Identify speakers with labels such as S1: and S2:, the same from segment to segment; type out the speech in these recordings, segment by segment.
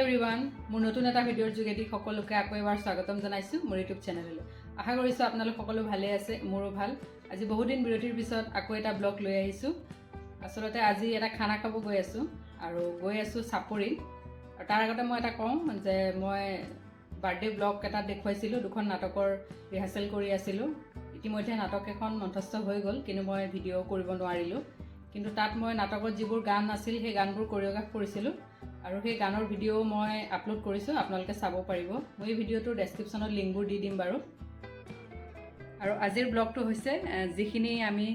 S1: Everyone মোৰ নতুন এটা ভিডিঅ'ৰ যোগেদি সকলোকে আকৌ এবাৰ স্বাগতম জনাইছোঁ মোৰ ইউটিউব চেনেললৈ। আশা কৰিছোঁ আপোনালোক সকলো ভালে আছে মোৰো ভাল। আজি বহুদিন বিৰতিৰ পিছত আকৌ এটা ব্লগ লৈ আহিছোঁ। আচলতে আজি এটা খানা খাব গৈ আছোঁ আৰু গৈ আছোঁ চাপৰিত আৰু তাৰ আগতে মই এটা কওঁ যে মই বাৰ্থডে ব্লগ এটা দেখুৱাইছিলোঁ দুখন নাটকৰ ৰিহাৰ্চেল কৰি আছিলোঁ। ইতিমধ্যে নাটক এখন মঞ্চস্থ হৈ গ'ল কিন্তু মই ভিডিঅ' কৰিব নোৱাৰিলোঁ। কিন্তু তাত মই নাটকত যিবোৰ গান আছিল সেই গানবোৰ কৰিঅ'গ্ৰাফ কৰিছিলোঁ। আৰু সেই গানৰ ভিডিঅ' মই আপলোড কৰিছোঁ আপোনালোকে চাব পাৰিব। মই এই ভিডিঅ'টোৰ ডেছক্ৰিপশ্যনত লিংকবোৰ দি দিম বাৰু। আৰু আজিৰ ব্লগটো হৈছে যিখিনি আমি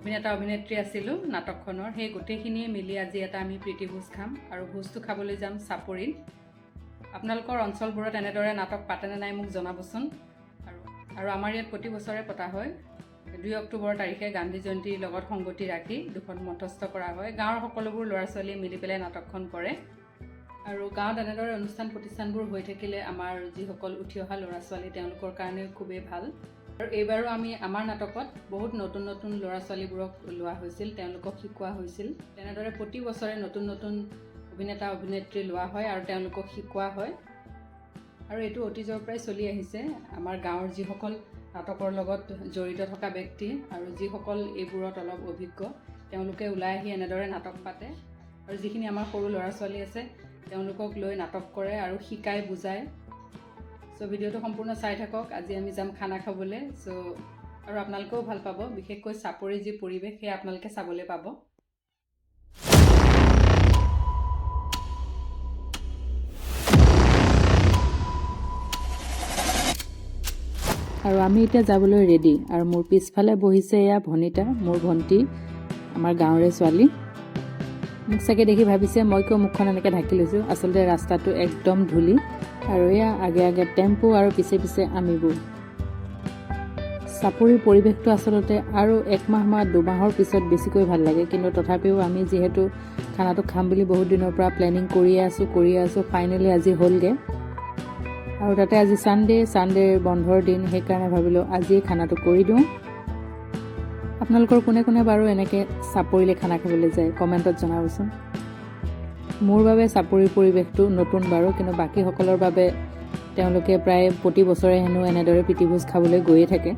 S1: অভিনেতা অভিনেত্ৰী আছিলোঁ নাটকখনৰ সেই গোটেইখিনিয়ে মিলি আজি এটা আমি প্ৰীতি ভোজ খাম আৰু ভোজটো খাবলৈ যাম চাপৰিত আপোনালোকৰ অঞ্চলবোৰত এনেদৰে নাটক পাতেনে নাই মোক জনাবচোন। আৰু আৰু আমাৰ ইয়াত প্ৰতি বছৰে পতা হয়। দুই অক্টোবৰ তাৰিখে গান্ধী জয়ন্তীৰ লগত সংগতি ৰাখি দুখন মঞ্চস্থ কৰা হয়। গাঁৱৰ সকলোবোৰ ল'ৰা ছোৱালীয়ে মিলি পেলাই নাটকখন কৰে। আৰু গাঁৱত এনেদৰে অনুষ্ঠান প্ৰতিষ্ঠানবোৰ হৈ থাকিলে আমাৰ যিসকল উঠি অহা ল'ৰা ছোৱালী তেওঁলোকৰ কাৰণে খুবেই ভাল। আৰু এইবাৰো আমি আমাৰ নাটকত বহুত নতুন নতুন ল'ৰা ছোৱালীবোৰক লোৱা হৈছিল তেওঁলোকক শিকোৱা হৈছিল। তেনেদৰে প্ৰতি বছৰে নতুন নতুন অভিনেতা অভিনেত্ৰী লোৱা হয় আৰু তেওঁলোকক শিকোৱা হয়। আৰু এইটো অতীজৰ পৰাই চলি আহিছে। আমাৰ গাঁৱৰ যিসকল নাটকৰ লগত জড়িত থকা ব্যক্তি আৰু যিসকল এইবোৰত অলপ অভিজ্ঞ তেওঁলোকে ওলাই আহি এনেদৰে নাটক পাতে। আৰু যিখিনি আমাৰ সৰু ল'ৰা ছোৱালী আছে তেওঁলোকক লৈ নাটক কৰে আৰু শিকাই বুজায়। চ' ভিডিঅ'টো সম্পূৰ্ণ চাই থাকক। আজি আমি যাম খানা খাবলৈ। চ' আৰু আপোনালোকেও ভালো পাব। বিশেষকৈ চাপৰিৰ যি পৰিৱেশ, সেয়া আপোনালোকে চাবলৈ পাব। আৰু আমি এতিয়া যাবলৈ ৰেডি আৰু মোৰ পিছফালে বহিছে এয়া ভনিতা, মোৰ ভণ্টি, আমাৰ গাঁৱৰে ছোৱালী। মোক চাগে দেখি ভাবিছে মই কিয় মুখখন এনেকৈ ঢাকি লৈছোঁ? আচলতে ৰাস্তাটো একদম ধূলি আৰু এয়া আগে আগে টেম্পু আৰু পিছে পিছে আমিবোৰ। চাপৰিৰ পৰিৱেশটো আচলতে আৰু একমাহ বা দুমাহৰ পিছত বেছিকৈ ভাল লাগে কিন্তু তথাপিও আমি যিহেতু খানাটো খাম বুলি বহুত দিনৰ পৰা প্লেনিং কৰিয়ে আছোঁ কৰিয়ে আছোঁ ফাইনেলি আজি হ'লগৈ। আৰু তাতে আজি ছানডে ছানডেৰ বন্ধৰ দিন সেইকাৰণে ভাবিলোঁ আজিয়ে খানাটো কৰি দিওঁ। আপোনালোকৰ কোনে কোনে বাৰু এনেকৈ চাপৰিলে খানা খাবলৈ যায়? কমেণ্টত জনাবচোন। মোৰ বাবে চাপৰিৰ পৰিৱেশটো নতুন বাৰু কিন্তু বাকীসকলৰ বাবে তেওঁলোকে প্ৰায় প্ৰতি বছৰে হেনো এনেদৰে প্ৰীতিভোজ খাবলৈ গৈয়ে থাকে।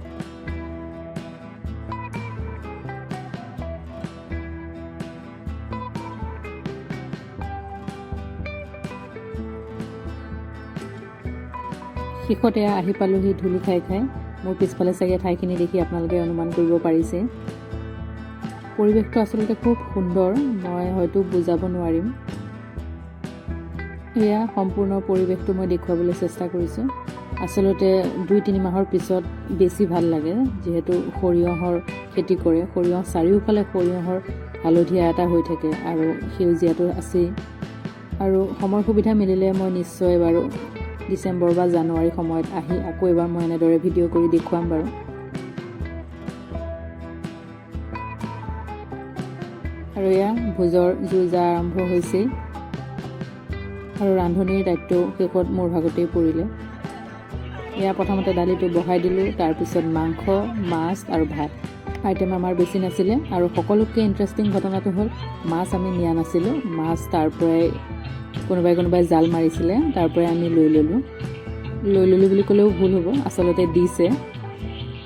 S1: শেষতে আহি পালোহি ধূলি খাই খাই। মোৰ পিছফালে চাগে ঠাইখিনি দেখি আপোনালোকে অনুমান কৰিব পাৰিছে। পৰিৱেশটো আচলতে খুব সুন্দৰ মই হয়তো বুজাব নোৱাৰিম। এয়া সম্পূৰ্ণ পৰিৱেশটো মই দেখুৱাবলৈ চেষ্টা কৰিছোঁ। আচলতে দুই তিনি মাহৰ পিছত বেছি ভাল লাগে যিহেতু সৰিয়হৰ খেতি কৰে। সৰিয়হ চাৰিওফালে সৰিয়হৰ হালধীয়া এটা হৈ থাকে আৰু সেউজীয়াটো আছেই। আৰু সময় সুবিধা মিলিলে মই নিশ্চয় বাৰু ডিচেম্বৰ বা জানুৱাৰী সময়ত আহি আকৌ এবাৰ মই এনেদৰে ভিডিঅ' কৰি দেখুৱাম বাৰু। আৰু এয়া ভোজৰ যো আৰম্ভ হৈছেই। আৰু ৰান্ধনিৰ দায়িত্বও শেষত মোৰ ভাগতেই পৰিলে। এয়া প্ৰথমতে দালিটো বহাই দিলোঁ তাৰপিছত মাংস মাছ আৰু ভাত। আইটেম আমাৰ বেছি নাছিলে আৰু সকলোতকৈ ইণ্টাৰেষ্টিং ঘটনাটো হ'ল মাছ আমি নিয়া নাছিলোঁ মাছ তাৰ পৰাই কোনোবাই কোনোবাই জাল মাৰিছিলে তাৰ পৰাই আমি লৈ ল'লোঁ। লৈ ল'লোঁ বুলি ক'লেও ভুল হ'ব, আচলতে দিছে।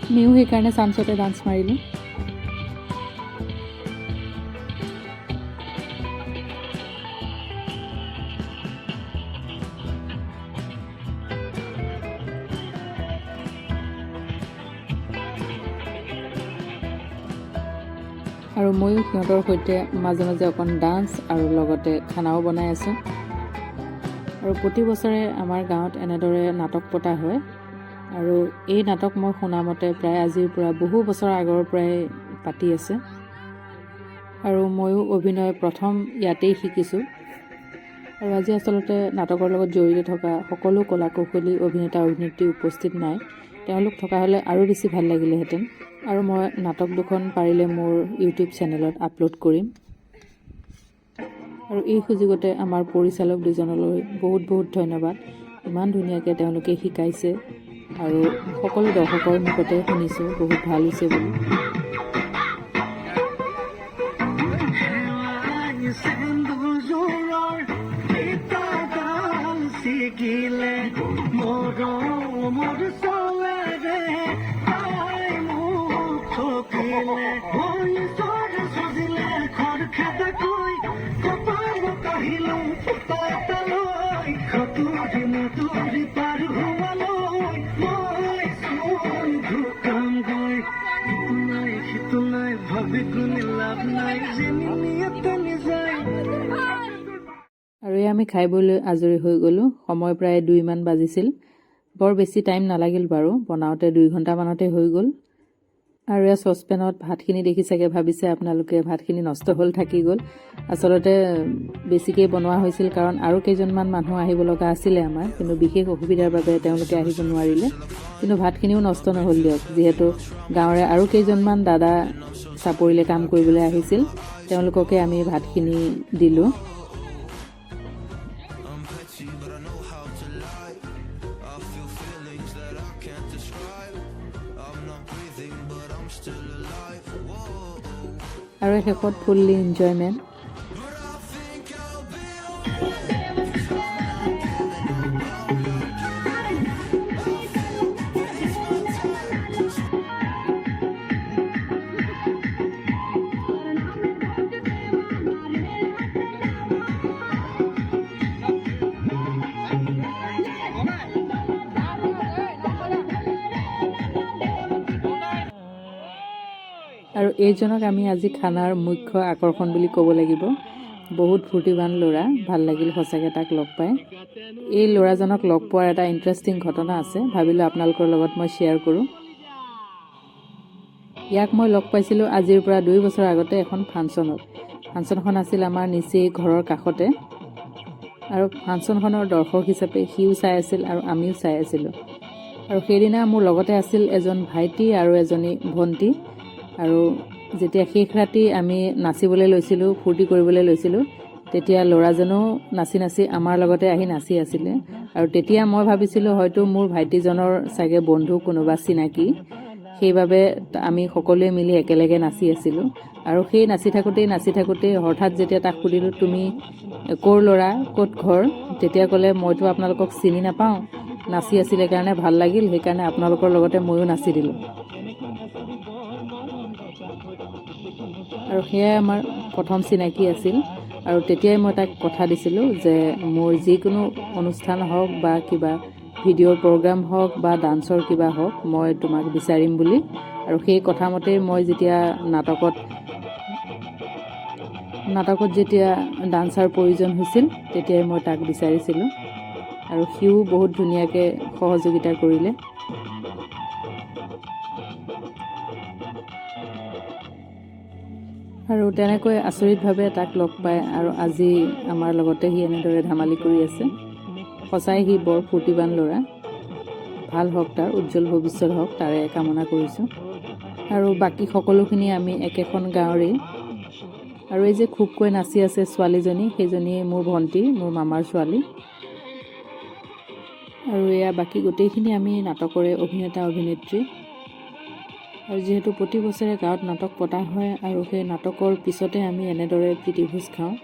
S1: আমিও সেইকাৰণে চান্সতে ডান্স মাৰিলোঁ। আৰু ময়ো সিহঁতৰ সৈতে মাজে মাজে অকণ ডান্স আৰু লগতে খানাও বনাই আছোঁ। আৰু প্ৰতি বছৰে আমাৰ গাঁৱত এনেদৰে নাটক পতা হয়। আৰু এই নাটক মই শুনামতে প্ৰায় আজিৰ পৰা বহু বছৰ আগৰ পৰাই পাতি আছে। আৰু ময়ো অভিনয় প্ৰথম ইয়াতেই শিকিছোঁ। আৰু আজি আচলতে নাটকৰ লগত জড়িত থকা সকলো কলা কৌশলী অভিনেতা অভিনেত্ৰী উপস্থিত নাই। তেওঁলোক থকা হ'লে আৰু বেছি ভাল লাগিলেহেঁতেন। আৰু মই নাটক দুখন পাৰিলে মোৰ ইউটিউব চেনেলত আপলোড কৰিম। আৰু এই সুযোগতে আমাৰ পৰিচালক দুজনলৈ বহুত বহুত ধন্যবাদ। ইমান ধুনীয়াকৈ তেওঁলোকে শিকাইছে আৰু সকলো দৰ্শকৰ মুখতে শুনিছোঁ বহুত ভাল হৈছে বুলি। আৰু আমি খাই বৈ লৈ আজৰি হৈ গ'লোঁ। সময় প্ৰায় দুইমান বাজিছিল। বৰ বেছি টাইম নালাগিল বাৰু। বনাওঁতে দুই ঘণ্টামানতে হৈ গ'ল। আৰু এয়া চচপেনত ভাতখিনি দেখি চাগে ভাবিছে আপোনালোকে ভাতখিনি নষ্ট হ'ল থাকি গ'ল। আচলতে বেছিকৈ বনোৱা হৈছিল কাৰণ আৰু কেইজনমান মানুহ আহিব লগা আছিলে আমাৰ কিন্তু বিশেষ অসুবিধাৰ বাবে তেওঁলোকে আহিব নোৱাৰিলে। কিন্তু ভাতখিনিও নষ্ট নহ'ল দিয়ক যিহেতু গাঁৱৰে আৰু কেইজনমান দাদা চাপৰিলে কাম কৰিবলৈ আহিছিল তেওঁলোককে আমি ভাতখিনি দিলোঁ। আৰু শেষত ফুল্লি এনজয়মেণ্ট এইজনক আমি আজি খানাৰ মুখ্য আকৰ্ষণ বুলি ক'ব লাগিব। বহুত ফূৰ্তিৱান ল'ৰা ভাল লাগিল সঁচাকৈ তাক লগ পাই। এই ল'ৰাজনক লগ পোৱাৰ এটা ইণ্টাৰেষ্টিং ঘটনা আছে ভাবিলোঁ আপোনালোকৰ লগত মই শ্বেয়াৰ কৰোঁ। ইয়াক মই লগ পাইছিলোঁ আজিৰ পৰা দুই বছৰ আগতে এখন ফাংচনত। ফাংচনখন আছিল আমাৰ নিচেই ঘৰৰ কাষতে। আৰু ফাংচনখনৰ দৰ্শক হিচাপে সিও চাই আছিল আৰু আমিও চাই আছিলোঁ। আৰু সেইদিনা মোৰ লগতে আছিল এজন ভাইটি আৰু এজনী ভণ্টি। আৰু যেতিয়া শেষ ৰাতি আমি নাচিবলৈ লৈছিলোঁ, ফূৰ্তি কৰিবলৈ লৈছিলোঁ, তেতিয়া ল'ৰাজনেও নাচি নাচি আমাৰ লগতে আহি নাচি আছিলে। আৰু তেতিয়া মই ভাবিছিলোঁ, হয়তো মোৰ ভাইটিজনৰ চাগে বন্ধু কোনোবা চিনাকি। সেইবাবে আমি সকলোৱে মিলি একেলগে নাচি আছিলোঁ। আৰু সেই নাচি থাকোঁতেই নাচি থাকোঁতেই হঠাৎ যেতিয়া তাক সুধিলোঁ, তুমি ক'ৰ ল'ৰা? ক'ত ঘৰ? তেতিয়া ক'লে, মইতো আপোনালোকক চিনি নাপাওঁ। নাচি আছিলে কাৰণে ভালো লাগিল, সেইকাৰণে আপোনালোকৰ লগতে ময়ো নাচি দিলোঁ। আৰু সেয়াই আমাৰ প্ৰথম চিনাকি আছিল। আৰু তেতিয়াই মই তাক কথা দিছিলোঁ যে মোৰ যিকোনো অনুষ্ঠান হওক বা কিবা ভিডিঅ'ৰ প্ৰগ্ৰাম হওক বা ডান্সৰ কিবা হওক মই তোমাক বিচাৰিম বুলি। আৰু সেই কথামতেই মই যেতিয়া নাটকত নাটকত যেতিয়া ডান্সাৰ প্ৰয়োজন হৈছিল তেতিয়াই মই তাক বিচাৰিছিলোঁ। আৰু সিও বহুত ধুনীয়াকৈ সহযোগিতা কৰিলে। আৰু তেনেকৈ আচৰিতভাৱে তাক লগ পাই আৰু আজি আমাৰ লগতে সি এনেদৰে ধেমালি কৰি আছে। সঁচাই সি বৰ ফূৰ্তিৱান ল'ৰা। ভাল হওক তাৰ উজ্জ্বল ভৱিষ্যত হওক তাৰে কামনা কৰিছোঁ। আৰু বাকী সকলোখিনি আমি একেখন গাঁৱৰেই। আৰু এই যে খুবকৈ নাচি আছে ছোৱালীজনী সেইজনী মোৰ ভণ্টি মোৰ মামাৰ ছোৱালী। আৰু এয়া বাকী গোটেইখিনি আমি নাটকৰে অভিনেতা অভিনেত্ৰী আৰু যিহেতু প্ৰতি বছৰে গাঁৱত নাটক পতা হয় আৰু সেই নাটকৰ পিছতে আমি এনেদৰে প্ৰীতিভোজ খাওঁ।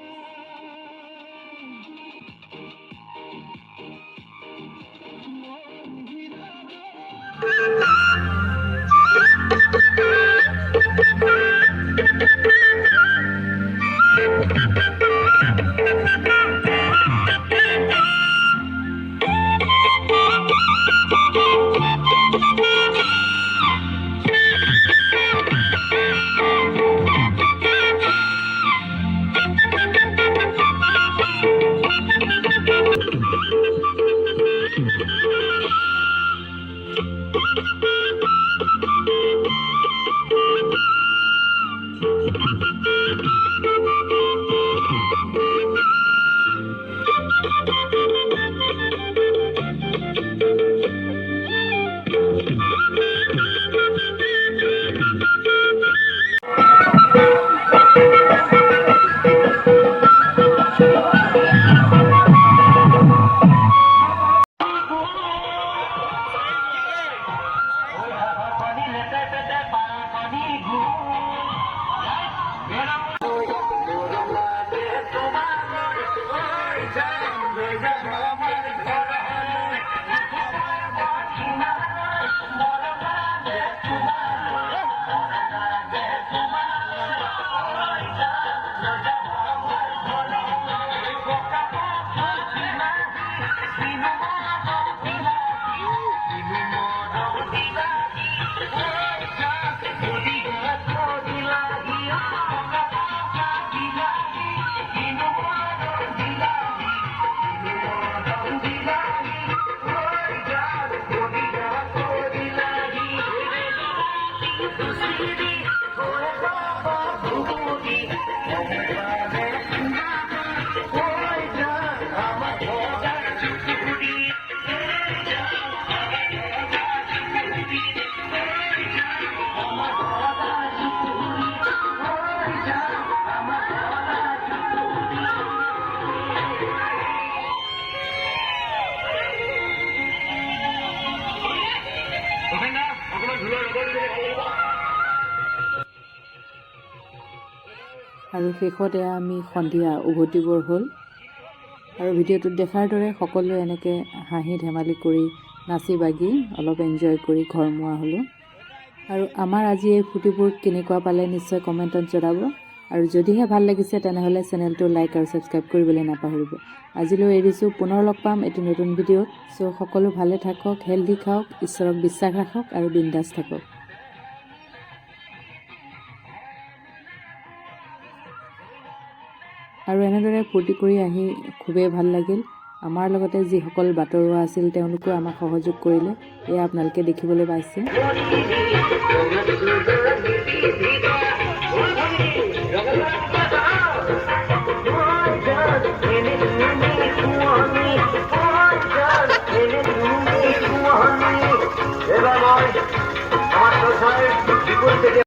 S1: Thank me. আৰু শেষতে আমি সন্ধিয়া উভতিবৰ হ'ল। আৰু ভিডিঅ'টোত দেখাৰ দৰে সকলোৱে এনেকৈ হাঁহি ধেমালি কৰি নাচি বাগি অলপ এনজয় কৰি ঘৰ মোৱা হ'লোঁ। আৰু আমাৰ আজি এই ফূৰ্তিবোৰ কেনেকুৱা পালে নিশ্চয় কমেণ্টত জনাব। আৰু যদিহে ভাল লাগিছে তেনেহ'লে চেনেলটো লাইক আৰু ছাবস্ক্ৰাইব কৰিবলৈ নাপাহৰিব। আজিলৈ এৰিছোঁ পুনৰ লগ পাম এটি নতুন ভিডিঅ'ত। চ' সকলো ভালে থাকক হেল্ডি খাওক ঈশ্বৰক বিশ্বাস ৰাখক আৰু বিন্দাছ থাকক। এনেদৰে ফূৰ্তি কৰি আহি খুবেই ভাল লাগিল আমাৰ লগতে যিসকল বাটৰুৱা আছিল তেওঁলোকেও আমাক সহযোগ কৰিলে এয়া আপোনালোকে দেখিবলৈ পাইছে